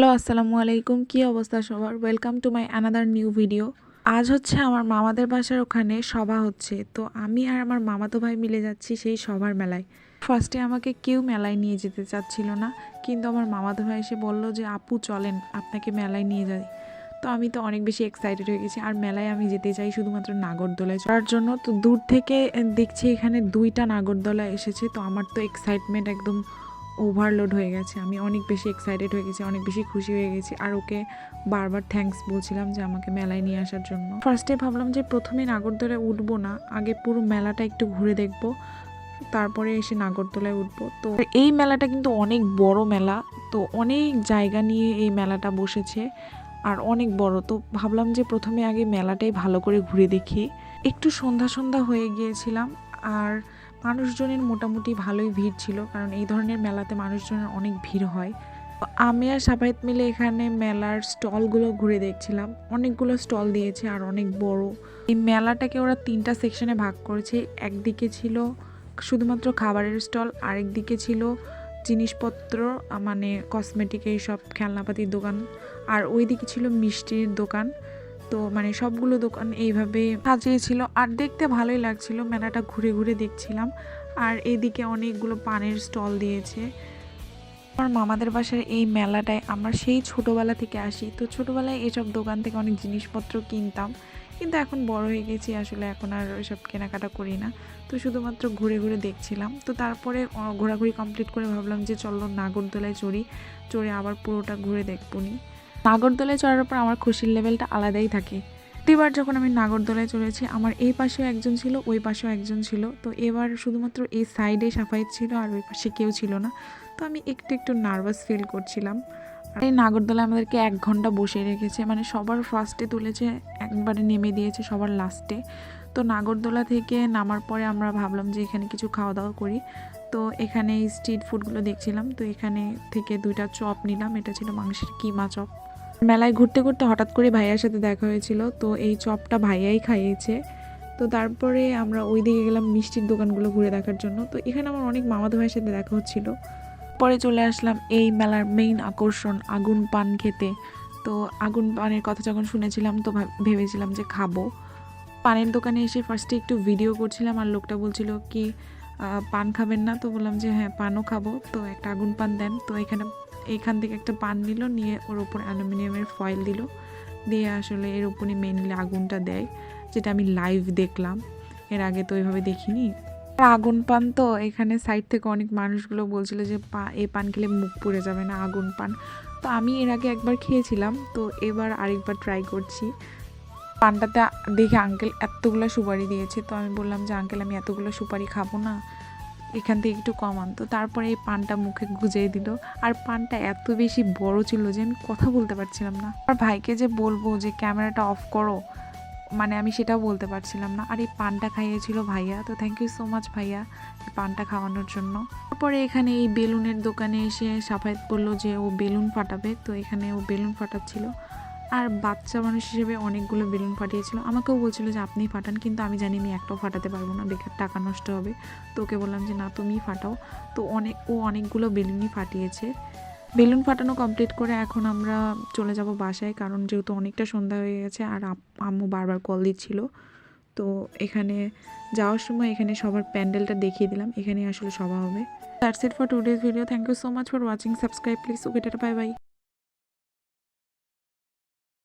Hello, আসসালামু আলাইকুম। কি অবস্থা সবার? Welcome to my another new video আজ হচ্ছে আমার মামাদের বাসার ওখানে সভা হচ্ছে। তো আমি আর আমার মামাতো ভাই মিলে যাচ্ছি সেই সভার মেলায়। ফার্স্টে আমাকে কেউ মেলায় নিয়ে যেতে চাচ্ছিল না। কিন্তু আমার মামাতো ভাই এসে বলল যে, আপু, চলেন, আপনাকে মেলায় নিয়ে যাই। তো আমি তো অনেক বেশি এক্সাইটেড হয়ে গেছি। আর মেলায় আমি যেতে চাই শুধুমাত্র নাগরদোলায়। চড়ার জন্য তো দূর থেকে দেখছি এখানে দুইটা নাগরদোলা এসেছে। তো আমার তো এক্সাইটমেন্ট একদম ওভারলোড হয়ে গেছে। আমি অনেক বেশি এক্সাইটেড হয়ে গেছি, অনেক বেশি খুশি হয়ে গেছি। আর ওকে বারবার থ্যাঙ্কস বলছিলাম যে আমাকে মেলায় নিয়ে আসার জন্য। ফার্স্টে ভাবলাম যে প্রথমে নাগরদোলায় উঠবো না, আগে পুরো মেলাটা একটু ঘুরে দেখব। তারপরে এসে নাগরদোলায় উঠবো। তো এই মেলাটা কিন্তু অনেক বড় মেলা, তো অনেক জায়গা নিয়ে এই মেলাটা বসেছে। আর অনেক বড়, তো ভাবলাম যে প্রথমে আগে মেলাটাই ভালো করে ঘুরে দেখি। একটু সন্ধ্যা সন্ধ্যা হয়ে গিয়েছিলাম আর মানুষজনের মোটামুটি ভালোই ভিড় ছিল, কারণ এই ধরনের মেলাতে মানুষজনের অনেক ভিড় হয়। আমি আর সাফায়েত মিলে এখানে মেলার স্টলগুলো ঘুরে দেখছিলাম। অনেকগুলো স্টল দিয়েছে আর অনেক বড়। এই মেলাটাকে ওরা তিনটা সেকশনে ভাগ করেছে। একদিকে ছিল শুধুমাত্র খাবারের স্টল আরেক দিকে ছিল জিনিসপত্র মানে কসমেটিক এইসব খেলনাপাতির দোকান, আর ওই দিকে ছিল মিষ্টির দোকান। তো মানে সবগুলো দোকান এইভাবে সাজিয়েছিল আর দেখতে ভালোই লাগছিল। মেলাটা ঘুরে ঘুরে দেখছিলাম। আর এদিকে অনেকগুলো পানের স্টল দিয়েছে। আমার মামাদের বাসার এই মেলাটায় আমরা সেই ছোটোবেলা থেকে আসি। তো ছোটোবেলায় এসব দোকান থেকে অনেক জিনিসপত্র কিনতাম। কিন্তু এখন বড় হয়ে গেছি, আসলে এখন আর ওইসব কেনাকাটা করি না। তো শুধুমাত্র ঘুরে ঘুরে দেখছিলাম। তো তারপরে ঘোরাঘুরি কমপ্লিট করে ভাবলাম যে চলো নাগরদোলায় চড়ি। চড়ে আবার পুরোটা ঘুরে দেখব নি। নাগরদোলায় চড়ার পর আমার খুশির লেভেলটা আলাদাই থাকে। প্রতিবার যখন আমি নাগরদোলায় চড়েছি, আমার এই পাশেও একজন ছিল, ওই পাশেও একজন ছিল। তো এবার শুধুমাত্র এই সাইডে সাফাই ছিল আর ওই পাশে কেউ ছিল না। তো আমি একটু একটু নার্ভাস ফিল করছিলাম। আর এই নাগরদোলায় আমাদেরকে এক ঘণ্টা বসে রেখেছে মানে সবার ফার্স্টে তুলেছে, একবারে নেমে দিয়েছে সবার লাস্টে তো নাগরদোলা থেকে নামার পরে আমরা ভাবলাম যে এখানে কিছু খাওয়া দাওয়া করি। তো এখানে স্ট্রিট ফুডগুলো দেখছিলাম। তো এখানে থেকে দুইটা চপ নিলাম, এটা ছিল মাংসের কিমা চপ। মেলায় ঘুরতে ঘুরতে হঠাৎ করে ভাইয়ার সাথে দেখা হয়েছিল, তো এই চপটা ভাইয়াই খাইয়েছে। তো তারপরে আমরা ওই দিকে গেলাম মিষ্টির দোকানগুলো ঘুরে দেখার জন্য। তো এখানে আমার অনেক মামাতো ভাইয়ের সাথে দেখা হচ্ছিল। পরে চলে আসলাম এই মেলার মেইন আকর্ষণ, আগুন পান খেতে। তো আগুন পানের কথা যখন শুনেছিলাম, তো ভাব- ভেবেছিলাম যে খাব। পানের দোকানে এসে ফার্স্টে একটু ভিডিও করছিলাম আর লোকটা বলছিল কি পান খাবেন না? তো বললাম যে হ্যাঁ পানও খাব। তো একটা আগুন পান দেন। তো এখানে এইখান থেকে একটা পান নিল, নিয়ে ওর ওপর অ্যালুমিনিয়ামের ফয়েল দিল। দিয়ে আসলে এর উপরে মেনলি আগুনটা দেয়, যেটা আমি লাইভ দেখলাম। এর আগে তো ওইভাবে দেখিনি। আর আগুন পান তো এখানে সাইড থেকে অনেক মানুষগুলো বলছিল যে, পা, এ পান খেলে মুখ পুড়ে যাবে না, আগুন পান। তো আমি এর আগে একবার খেয়েছিলাম, তো এবার আরেকবার ট্রাই করছি। পানটাতে দেখে আঙ্কেল এতগুলো সুপারি দিয়েছে, তো আমি বললাম যে আঙ্কেল আমি এতগুলো সুপারি খাব না। এখান থেকে একটু কমান তো তারপরে এই পানটা মুখে গুজিয়ে দিল। আর পানটা এত বেশি বড় ছিল যে আমি কথা বলতে পারছিলাম না। আর ভাইকে যে বলব যে ক্যামেরাটা অফ করো মানে আমি সেটাও বলতে পারছিলাম না। আর এই পানটা খাইয়েছিল ভাইয়া। তো থ্যাংক ইউ সো মাচ ভাইয়া পানটা খাওয়ানোর জন্য। তারপরে এখানে এই বেলুনের দোকানে এসে সাফায়েত বলল যে ও বেলুন ফাটাবে। তো এখানে ও বেলুন ফাটাচ্ছিল। আর বাচ্চা মানুষ হিসেবে অনেকগুলো বেলুন ফাটিয়েছিল। আমাকেও বলছিল যে, আপনি ফাটান। কিন্তু আমি জানি আমি একটাও ফাটাতে পারব না। বেকার টাকা নষ্ট হবে। তো ওকে বললাম যে, না, তুমিই ফাটাও। তো অনেক, ও অনেকগুলো বেলুনই ফাটিয়েছে। বেলুন ফাটানো কমপ্লিট করে এখন আমরা চলে যাব বাসায়, কারণ যেহেতু অনেকটা সন্ধ্যা হয়ে গেছে আর আম্মু বারবার কল দিচ্ছিল। তো এখানে যাওয়ার সময় এখানে সবার প্যান্ডেলটা দেখিয়ে দিলাম। এখানে আসলে সভা হবে। That's it for today's video thank you so much for watching subscribe please okay tata bye bye